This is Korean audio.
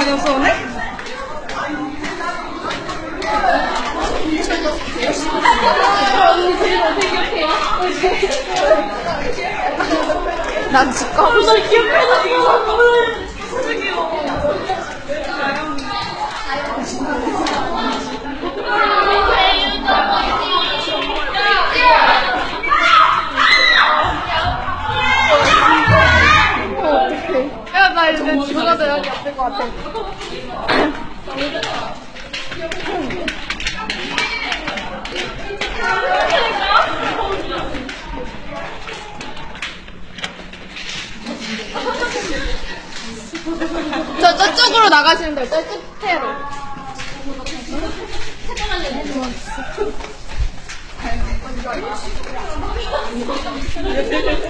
아니었어, 오늘? 난 집가. 나 기억 나 이제 죽어도 여기 없을 것 같아. 저, 저쪽으로 나가시면 돼요. 저 끝으로.